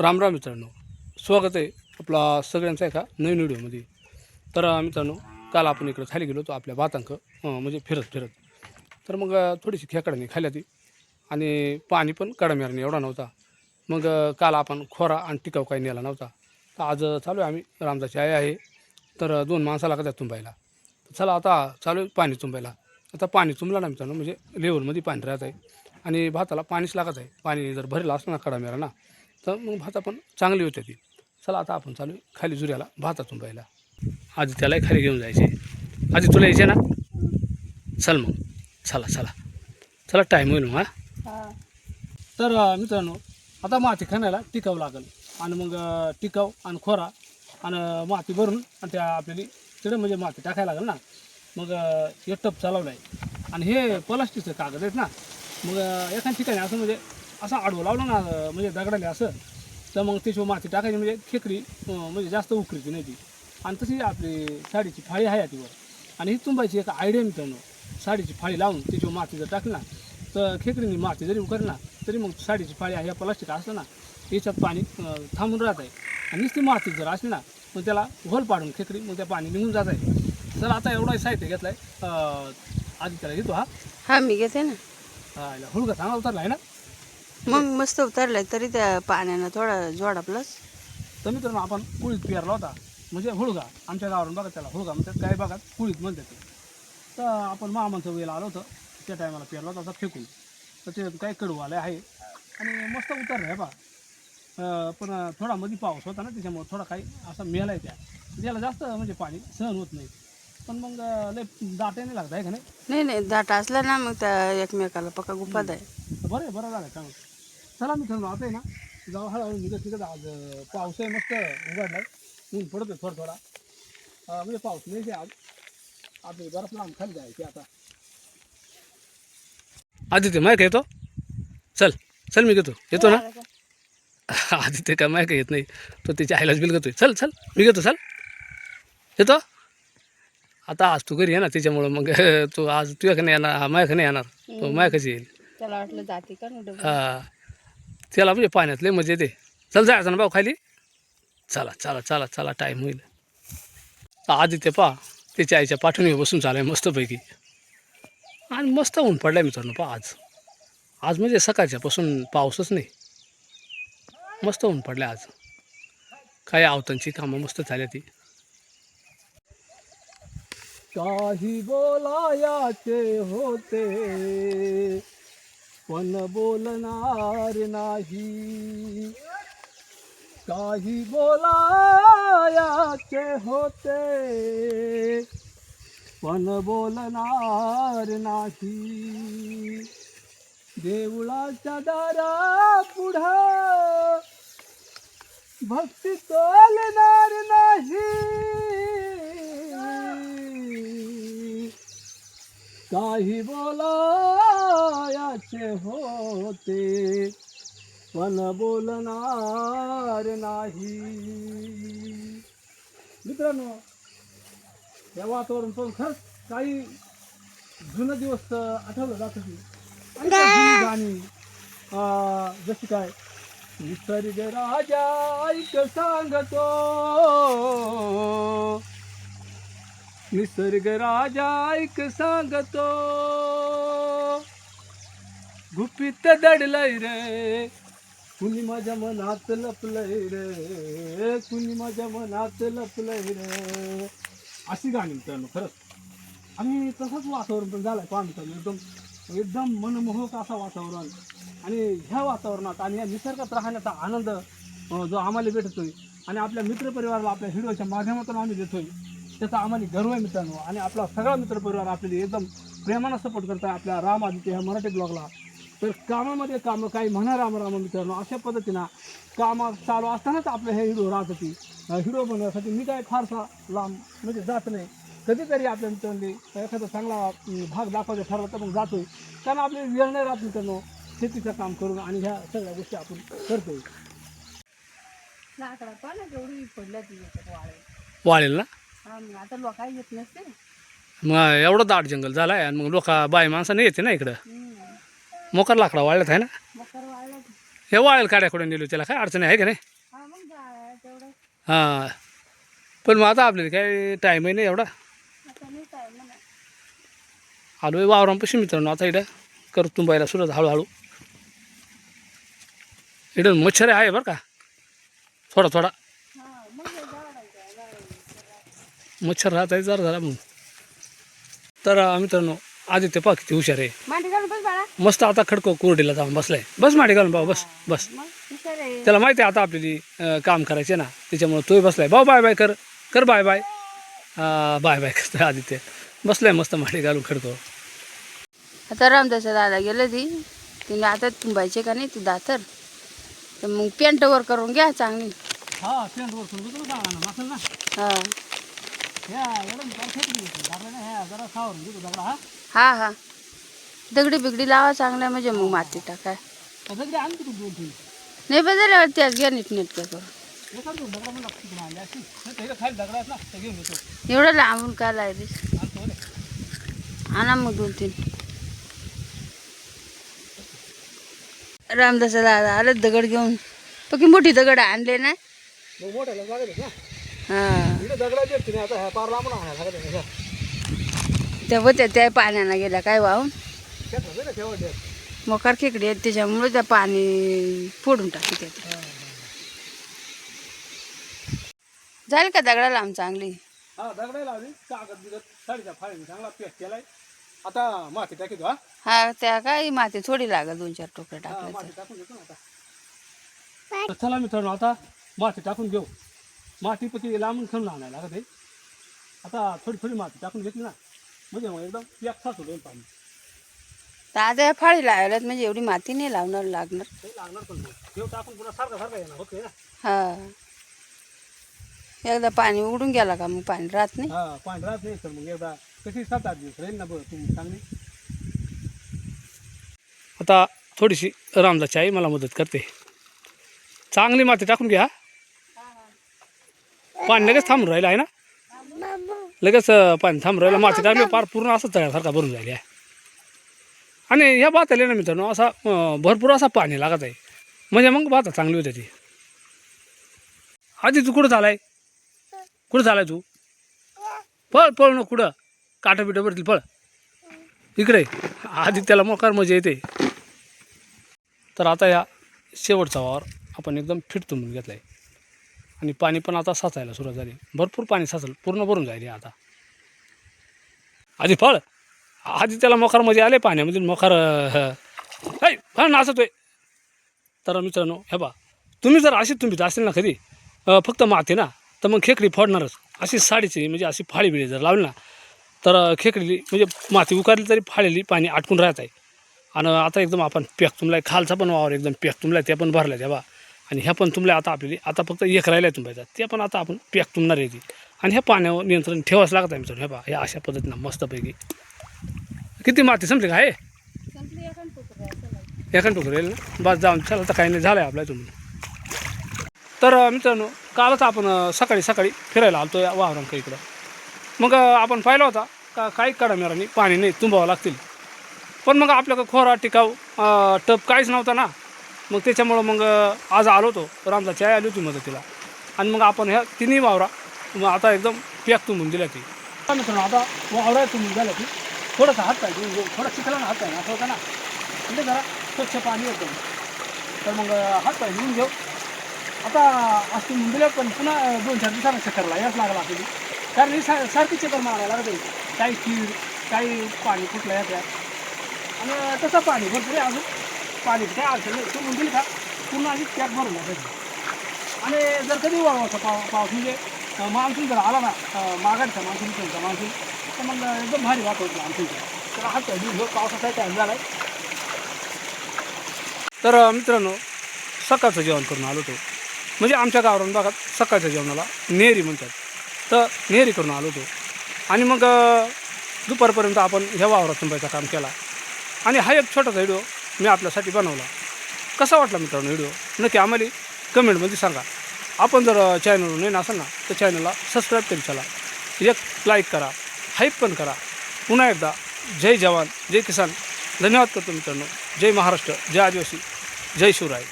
राम राम मित्रांनो. स्वागत आहे आपला सगळ्यांचा एका नवीन व्हिडिओमध्ये. तर मित्रांनो काल आपण इकडं खाली गेलो होतो आपल्या भातांक म्हणजे फिरत फिरत. तर मग थोडीशी खेकडाने खाल्या ती आणि पाणी पण कडम्यारने एवढा नव्हता. मग काल आपण खोरा आणि टिकाव काही नेला नव्हता. तर आज चालू आहे आम्ही. रामदाची आई आहे. तर दोन माणसाला का तुंबायला. चला आता चालू आहे पाणी तुंबायला. आता पाणी तुंबलं ना मित्रांनो म्हणजे लेवलमध्ये पाणी राहत आहे आणि भाताला पाणीच लागत आहे. पाणी जर भरलं असलं ना कडम्यारा ना तर मग भाता पण चांगली होते ती. चला आता आपण चालू खाली जुऱ्याला भाता तुंबायला आधी त्यालाही खाली घेऊन जायचे. आधी तुला यायचे ना? चल मग. चला चला. चला टाईम होईल मग हा. तर मित्रांनो आता माती खाण्याला टिकावं लागेल. आणि मग टिकाव आणि खोरा आणि माती भरून आणि त्या आपल्याला तिकडे म्हणजे माती टाकायला लागेल ना? मग एक टप चालवलं आहे आणि हे प्लास्टिकचं कागद आहेत ना? मग एखाद्या ठिकाणी असं म्हणजे असं आडवं लावलं ना म्हणजे दगडाने असं तर मग त्याच्यावर माती टाकायची म्हणजे खेकडी म्हणजे जास्त उकरीची नाही ती. आणि तशी आपली साडीची फाळी आहे तिवर आणि ही तुंबायची एक आयडिया मित्रांनो. साडीची फाळी लावून त्याच्यावर माती जर टाकली ना तर खेकडीने माती जरी उकरली ना तरी मग साडीची फाळी आहे प्लास्टिक असलं ना याच्यात पाणी थांबून राहत आहे आणि नुसती माती जर असली ना मग त्याला होल पाडून खेकडी मग त्या पाणी निघून जात आहे तर आता एवढा साहित्य घेतलं आहे आधी त्याला घेतो हा. हा मी घेते ना. हा, हुलगा चांगला उतरला आहे ना. मग मस्त उतरलाय तरी त्या पाण्यानं थोडा जोडा प्लस तर मित्रांनो आपण कुळीत पेरला होता. म्हणजे हुळगा आमच्या गावावरून बघा त्याला हुळगा म्हणतात काही भागात कुळीत म्हणतात ते. तर आपण मामांचं वेळेला आलो होतं त्या टायमाला पेरला होता फेकून. तर ते काही कडू आले आहे. आणि मस्त उतरलं आहे बा पण थोडा मध्ये पाऊस होता ना त्याच्यामुळे थोडा काही असं मेला आहे त्या. त्याला जास्त म्हणजे पाणी सहन होत नाही. पण मग लय दाटे नाही लागत आहे का नाही? नाही नाही दाट असला ना मग त्या एकमेकाला पक्का गुप्पात आहे. बरं आहे बरं झालं चांगलं. चला मी आता आहे ना जाऊ हळूहळू निघत निघत आज पाऊस आहे मस्त उघडलाय. ऊन पडतोय थोडा थोडा म्हणजे पाऊस नाही ते आज. आता बरंच लांब खाली जायचे आता. आदित्य मायक येतो? चल चल मी घेतो. येतो ना? आदित्य. काय मायक येत नाही? तो त्याच्या आईलाच बिल घेतोय. चल चल मी घेतो चल. येतो? आता आज तू घरी ये ना त्याच्यामुळं मग तू आज तुझ्या नाही येणार मायक नाही येणार. तो मायकच येईल. त्याला वाटलं जाते का? ना हा. त्याला म्हणजे पाण्यात लय मजा येते. चल जायचं ना भाऊ खाली. चला चला चला चला टाईम होईल. आदित्य पा त्याच्या आईच्या पाठवणी बसून चालाय मस्तपैकी. आणि मस्त ऊन पडलाय मित्रांनो पा आज. आज म्हणजे सकाळच्यापासून पाऊसच नाही. मस्त ऊन पडलं आज. काय आवतांची कामं मस्त झाल्या ती. काही बोलायाचे होते. पण बोलणार नाही? काही बोलायाचे होते. पण बोलणार नाही? देवळाच्या दारा पुढं भक्ती तोलणार नाही. काही बोलायाचे होते पण बोलणार नाही. मित्रांनो या वातावरण पाहून खरंच काही जुनं दिवस आठवलं जात होती गाणी जशी काय निसर्ग राजा ऐक सांगतो निसर्ग राजा ऐक सांगतो. गुपित दडलय रे. कुणी माझ्या मनात लपलय रे. कुणी माझ्या मनात लपलय रे. अशी गाणी मित्रांनो खरंच. आणि तसंच वातावरण पण झालंय पहा मित्रांनो एकदम एकदम मनमोहक असा वातावरण. आणि ह्या वातावरणात आणि या निसर्गात राहण्याचा आनंद जो आम्हाला भेटतोय आणि आपल्या मित्रपरिवाराला आपल्या हिरोच्या माध्यमातून आम्ही देतोय. त्याचा आम्हाला गर्व आहे मित्रांनो. आणि आपला सगळा मित्रपरिवार आपल्याला एकदम प्रेमानं सपोर्ट करत आहे आपल्या राम आदित्य ह्या मराठी ब्लॉगला तर कामामध्ये कामं काही म्हणा राम राम मित्रांनो अशा पद्धतीनं कामं चालू असतानाच आपलं हे व्हिडिओ राहत होती व्हिडिओ बनवण्यासाठी मी काय फारसा लांब म्हणजे जात नाही. कधीतरी आपल्या मित्रांनी एखादा चांगला भाग दाखवायचा ठरला तर मग जातोय. कारण आपले वेळ नाही राहत मित्रांनो शेतीचं काम करून आणि ह्या सगळ्या गोष्टी आपण करतोय. वाळेल ना? आता लोकांना येत नसते मग एवढं दाट जंगल झालं आहे आणि मग लोक बाय माणसाने येते ना इकडं. मोकार लाकडा वाळल्यात आहे ना? हे वाळेल काड्याकडे नेलो त्याला काय अडचण आहे का नाही? हां पण मग आता आपल्याला काय टाईमही नाही एवढा आलो आहे वावरांपाशी मित्रांनो आता इकडं कर तुंबायला सुरुवात हळूहळू. इकडं मच्छर आहे बरं का? थोडा थोडा. मच्छर राहत आहे जरा जरा मग तर मित्रांनो आदित्य पा किती हुशार आहे. मस्त आता खडको कोरडीला जाऊन बसलाय. बस माडी घालून भाऊ बस बस. त्याला माहिती आहे आता आपल्याली अं, काम करायचे ना. त्याच्यामुळे तोही बसलाय. भाऊ बाय बाय कर. कर बाय बाय बाय बाय करतोय आदित्य. बसलाय मस्त माडी घालून खडको. आता रामदासा दादा गेलं ती. तिने आता तुंबायचे का नाही ती दातर. तर मग पेंट वर करून घ्या चांगली. हा पेंट वर समजून सांगा ना मसल ना? हा? हा दगडी बिगडी लावा चांगल्या म्हणजे मग माती टाकाय नाही बदलल्यावर त्याच घ्या नीट नेटक्या करून एवढं लांबून का लायलीस आणा मग दोन तीन. रामदासा दादा आलं दगड घेऊन. पकी मोठी दगड आणले ना? हा. दगडा. त्या होत्या त्या पाण्याला गेल्या काय वाहून. मोकार खेकडे आहेत त्याच्यामुळे त्या पाणी फोडून टाकी त्यात. झाली का दगडाला आम चांगली? हा दगडा लावली कागद बिगत साडीचा फाळीने चांगला पॅक केलाय. आता माती टाकीतो हा. हा त्या काय माती थोडी लागल दोन चार टोकरे टाकले चला मित्रांनो आता माती टाकून घेऊ. माती पती लांबून खेळून आणायला लागत आहे आता थोडी थोडी माती टाकून घेतली ना. म्हणजे मग एकदम पॅक साचू दोन पाणी. तर आता या फाळी लावल्यात म्हणजे एवढी माती नाही लावणार लागणार. ते लागणार पण मग. देव टाकून पुन्हा सारखं सारखं येणार होते ना? हा. एकदा पाणी उडून गेला का मग पाणी राहत नाही? हा पाणी राहत नाही तर मग एकदा कशी सात आठ दिवस राहील ना बरं तुम्ही चांगली आता थोडीशी रामदाची आई मला मदत करते. चांगली माती टाकून घ्या. पाणी लगेच थांबून राहिलं आहे ना? लगेच पाणी थांबून राहिलं. माती टाकली पार पूर्ण असं तळ्यासारखा भरून झाली आहे. आणि ह्या भाताला ना मित्रांनो असा भरपूर असा पाणी लागत आहे. म्हणजे मग भाता चांगली होते ती. आधी तू कुठं झालाय कुठं झालाय तू? पळ पळ न कुठं? काटा बिटं भरतील पळ. इकडे. आधी त्याला मोकार मजा येते. तर आता या शेवटचा वावर आपण एकदम फिट तुंबून घेतला आहे आणि पाणी पण आता साचायला सुरुवात झाली. भरपूर पाणी साचलं पूर्ण भरून जाईल आता. आधी फळ आधी त्याला मोकार आले पाण्यामध्ये मोकार फळ नाचतोय. तर मित्रांनो हे बा तुम्ही जर अशी तुम्ही असेल ना कधी फक्त माती ना तर मग खेकडी फोडणारच. अशी साडीची म्हणजे अशी फाळी बिळी जर लावली ना तर खेकडीली म्हणजे माती उकारली तरी फाळेली पाणी आटकून राहत आहे आणि आता एकदम आपण पॅक तुमला खालचा पण वावर एकदम पॅक तुमला ते पण भरल्यात आहे बा आणि ह्या पण तुमल्या आता आपली आता फक्त एक राहिला आहे तुंबायचा ते पण आता आपण पॅक तुंबणार आहे ती. आणि ह्या पाण्यावर नियंत्रण ठेवावंच लागत आहे मित्रांनो हे बा ह्या अशा पद्धतीनं मस्तपैकी. किती माती संपली का? आहे? एखाद टोकर येईल ना? बस जाऊन चला तर काही नाही झालं आहे आपल्या तुम्ही तर मित्रांनो कालच आपण सकाळी सकाळी फिरायला आलतो या वावरांक इकडं. मग आपण पाहिलं होता का काही कडमेरांनी पाणी नाही तुंबावं लागतील. पण मग आपल्याकडं खोरा टिकाऊ टप काहीच नव्हता ना. मग त्याच्यामुळं मग आज आलो होतो. तर आमचा चाय आली होती मदतीला. आणि मग आपण ह्या तिन्ही वावरा मग आता एकदम पॅक तुंबून दिल्या ती. मित्रांनो आता वावरा तुंबून झाल्या ती. थोडंसं हात पाहिजे म्हणजे थोडा घेऊ थोडं हात पाहिजे असं होतं ना. म्हणजे जरा स्वच्छ पाणी होतं तर मग हात पाहिजे घेऊन घेऊ. आता आज तुम्ही दिल्या पण पुन्हा दोन चार दिवसांना चक्करला याच लागला आपली कारण ही सा सारखी चक्कर मारायला लागते. काही कीड काही पाणी कुठलं येत्या आणि तसं पाणी भरपूर आहे अजून. पाणी. काय अडचण नाही. तू म्हणतील का पूर्ण आधी त्यात भरून आणि जर कधी वळवायचा पाव पाऊस म्हणजे मान्सून जर आला ना अं, मागाडचा मान्सून त्यांचा मान्सून तर मग एकदम भारी वातावरण आमच्या तर हा पाय घेऊन घेऊ पावसाचा टाईम झाला आहे तर मित्रांनो सकाळचं जेवण करून आलो होतो. म्हणजे आमच्या गावावरून भागात सकाळच्या जेवणाला नेहरी म्हणतात. तर नेहरी करून आलो होतो. आणि मग दुपारपर्यंत आपण ह्या वावरात संपायचा काम केला. आणि हा एक छोटासा व्हिडिओ मी आपल्यासाठी बनवला. कसा वाटला मित्रांनो व्हिडिओ? नक्की आम्हाला कमेंटमध्ये सांगा. आपण जर चॅनलवर नाही असाल ना तर चॅनलला सबस्क्राईब करी चला एक लाईक करा हाईप पण करा. पुन्हा एकदा जय जवान जय किसान. धन्यवाद करतो मित्रांनो. जय महाराष्ट्र जय आदिवासी जय शिवराय.